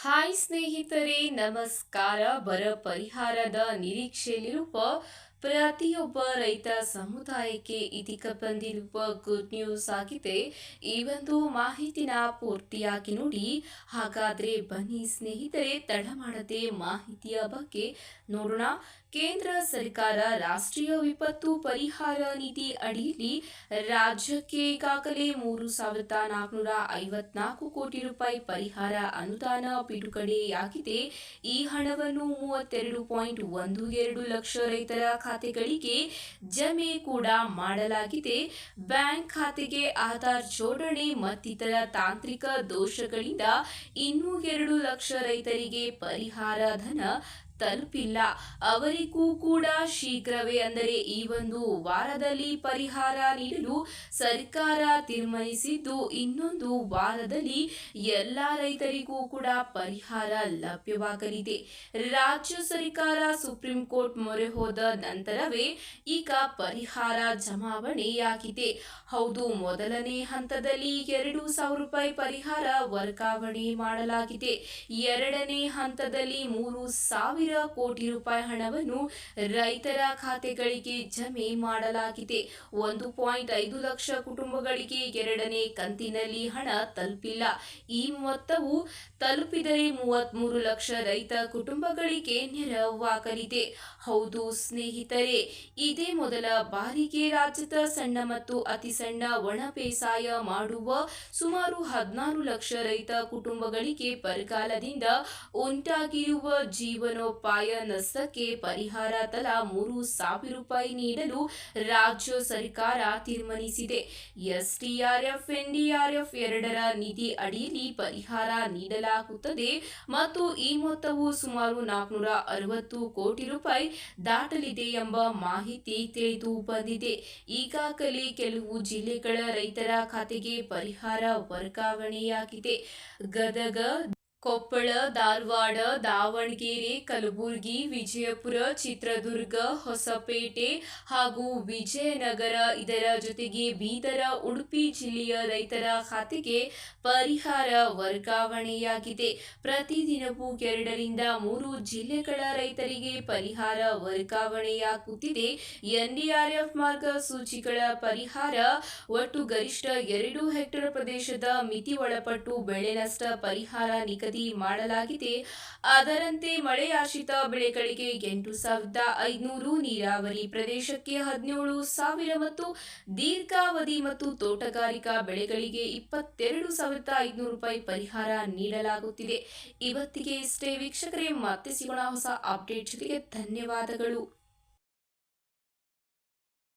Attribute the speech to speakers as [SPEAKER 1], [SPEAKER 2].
[SPEAKER 1] Hi ಸ್ನೇಹಿತರೆ, ನಮಸ್ಕಾರ. ಬರ ಪರಿಹಾರದ ನಿರೀಕ್ಷೆಯಲ್ಲಿರುವ ಪ್ರತಿಯೊಬ್ಬ ರೈತ ಸಮುದಾಯಕ್ಕೆ ಇದೀಗ ಬಂದಿರುವ ಗುಡ್ ನ್ಯೂಸ್ ಆಗಿದೆ. ಈ ಒಂದು ಮಾಹಿತಿನ ಪೂರ್ತಿಯಾಗಿ ನೋಡಿ. ಹಾಗಾದ್ರೆ ಬನ್ನಿ ಸ್ನೇಹಿತರೆ, ತಡ ಮಾಡದೆ ಮಾಹಿತಿಯ ಬಗ್ಗೆ ನೋಡೋಣ. ಕೇಂದ್ರ ಸರ್ಕಾರ ರಾಷ್ಟ್ರೀಯ ವಿಪತ್ತು ಪರಿಹಾರ ನಿಧಿ ಅಡಿಯಲ್ಲಿ ರಾಜ್ಯಕ್ಕೆ ಈಗಾಗಲೇ ಮೂರು ಸಾವಿರದ ನಾಲ್ಕುನೂರ ಐವತ್ನಾಲ್ಕು ಕೋಟಿ ರೂಪಾಯಿ ಪರಿಹಾರ ಅನುದಾನ ಬಿಡುಗಡೆಯಾಗಿದೆ. ಈ ಹಣವನ್ನು ಮೂವತ್ತೆರಡು ಪಾಯಿಂಟ್ ಒಂದು ಎರಡು ಲಕ್ಷ ರೈತರ ಖಾತೆಗಳಿಗೆ ಜಮೆ ಕೂಡ ಮಾಡಲಾಗಿದೆ. ಬ್ಯಾಂಕ್ ಖಾತೆಗೆ ಆಧಾರ್ ಜೋಡಣೆ ಮತ್ತಿತರ ತಾಂತ್ರಿಕ ದೋಷಗಳಿಂದ ಇನ್ನೂ ಎರಡು ಲಕ್ಷ ರೈತರಿಗೆ ಪರಿಹಾರ ಧನ ತಲುಪಿಲ್ಲ. ಅವರಿಗೂ ಕೂಡ ಶೀಘ್ರವೇ ಅಂದರೆ ಈ ಒಂದು ವಾರದಲ್ಲಿ ಪರಿಹಾರ ನೀಡಲು ಸರ್ಕಾರ ತೀರ್ಮಾನಿಸಿದ್ದು, ಇನ್ನೊಂದು ವಾರದಲ್ಲಿ ಎಲ್ಲ ರೈತರಿಗೂ ಕೂಡ ಪರಿಹಾರ ಲಭ್ಯವಾಗಲಿದೆ. ರಾಜ್ಯ ಸರ್ಕಾರ ಸುಪ್ರೀಂ ಕೋರ್ಟ್ ಮೊರೆ ಹೋದ ನಂತರವೇ ಈಗ ಪರಿಹಾರ ಜಮಾವಣೆಯಾಗಿದೆ. ಹೌದು, ಮೊದಲನೇ ಹಂತದಲ್ಲಿ ಎರಡು ಸಾವಿರ ರೂಪಾಯಿ ಪರಿಹಾರ ವರ್ಗಾವಣೆ ಮಾಡಲಾಗಿದೆ. ಎರಡನೇ ಹಂತದಲ್ಲಿ ಮೂರು ಸಾವಿರ ಕೋಟಿ ರೂಪಾಯಿ ಹಣವನ್ನು ರೈತರ ಖಾತೆಗಳಿಗೆ ಜಮೆ ಮಾಡಲಾಗಿದೆ. ಒಂದು ಪಾಯಿಂಟ್ ಐದು ಲಕ್ಷ ಕುಟುಂಬಗಳಿಗೆ ಎರಡನೇ ಕಂತಿನಲ್ಲಿ ಹಣ ತಲುಪಿಲ್ಲ. ಈ ಮೊತ್ತವು ತಲುಪಿದರೆ ಮೂವತ್ಮೂರು ಲಕ್ಷ ರೈತ ಕುಟುಂಬಗಳಿಗೆ ನೆರವಾಗಲಿದೆ. ಹೌದು ಸ್ನೇಹಿತರೆ, ಇದೇ ಮೊದಲ ಬಾರಿಗೆ ರಾಜ್ಯದ ಸಣ್ಣ ಮತ್ತು ಅತಿ ಸಣ್ಣ ಒಣ ಬೇಸಾಯ ಮಾಡುವ ಸುಮಾರು ಹದಿನಾರು ಲಕ್ಷ ರೈತ ಕುಟುಂಬಗಳಿಗೆ ಬರಗಾಲದಿಂದ ಉಂಟಾಗಿರುವ ಜೀವನೋಪಾಯ ನಷ್ಟಕ್ಕೆ ಪರಿಹಾರ ತಲಾ ಮೂರು ಸಾವಿರ ರೂಪಾಯಿ ನೀಡಲು ರಾಜ್ಯ ಸರ್ಕಾರ ತೀರ್ಮಾನಿಸಿದೆ. ಎಸ್ಡಿಆರ್ಎಫ್, ಎನ್ಡಿಆರ್ಎಫ್ ಎರಡರ ನಿಧಿ ಅಡಿಯಲ್ಲಿ ಪರಿಹಾರ ನೀಡಲಾಗುತ್ತದೆ ಮತ್ತು ಈ ಮೊತ್ತವು ಸುಮಾರು ನಾಲ್ಕುನೂರ ಅರವತ್ತು ಕೋಟಿ ರೂಪಾಯಿ ದಾಟಲಿದೆ ಎಂಬ ಮಾಹಿತಿ ತಿಳಿದು ಬಂದಿದೆ. ಈಗಾಗಲೇ ಕೆಲವು ಜಿಲ್ಲೆಗಳ ರೈತರ ಖಾತೆಗೆ ಪರಿಹಾರ ವರ್ಗಾವಣೆಯಾಗಿದೆ. ಗದಗ ಕೊಪ್ಪಳ, ಧಾರವಾಡ, ದಾವಣಗೆರೆ, ಕಲಬುರಗಿ, ವಿಜಯಪುರ, ಚಿತ್ರದುರ್ಗ, ಹೊಸಪೇಟೆ ಹಾಗೂ ವಿಜಯನಗರ ಇದರ ಜೊತೆಗೆ ಬೀದರ, ಉಡುಪಿ ಜಿಲ್ಲೆಯ ರೈತರ ಖಾತೆಗೆ ಪರಿಹಾರ ವರ್ಗಾವಣೆಯಾಗಿದೆ. ಪ್ರತಿದಿನವೂ ಎರಡರಿಂದ ಮೂರು ಜಿಲ್ಲೆಗಳ ರೈತರಿಗೆ ಪರಿಹಾರ ವರ್ಗಾವಣೆಯಾಗುತ್ತಿದೆ. ಎನ್ಡಿಆರ್ಎಫ್ ಮಾರ್ಗಸೂಚಿಗಳ ಪರಿಹಾರ, ಒಟ್ಟು ಗರಿಷ್ಠ ಎರಡು ಹೆಕ್ಟೇರ್ ಪ್ರದೇಶದ ಮಿತಿ ಒಳಪಟ್ಟು ಬೆಳೆ ನಷ್ಟ ಪರಿಹಾರ ನಿಗದಿ ಮಾಡಲಾಗಿದೆ. ಅದರಂತೆ ಮಳೆಯಾಶ್ರಿತ ಬೆಳೆಗಳಿಗೆ ಎಂಟು ಸಾವಿರದ ಐದುನೂರು ನೀರಾವರಿ ಪ್ರದೇಶಕ್ಕೆ ಹದಿನೇಳು ಸಾವಿರ ಮತ್ತು ದೀರ್ಘಾವಧಿ ಮತ್ತು ತೋಟಗಾರಿಕಾ ಬೆಳೆಗಳಿಗೆ ಇಪ್ಪತ್ತೆರಡು ಸಾವಿರದ ಐದುನೂರು ರೂಪಾಯಿ ಪರಿಹಾರ ನೀಡಲಾಗುತ್ತಿದೆ. ಇವತ್ತಿಗೆ ಇಷ್ಟೇ ವೀಕ್ಷಕರೇ ಮತ್ತೆ ಸಿಗೋಣ ಹೊಸ ಅಪ್ಡೇಟ್ ಜೊತೆಗೆ ಧನ್ಯವಾದಗಳು.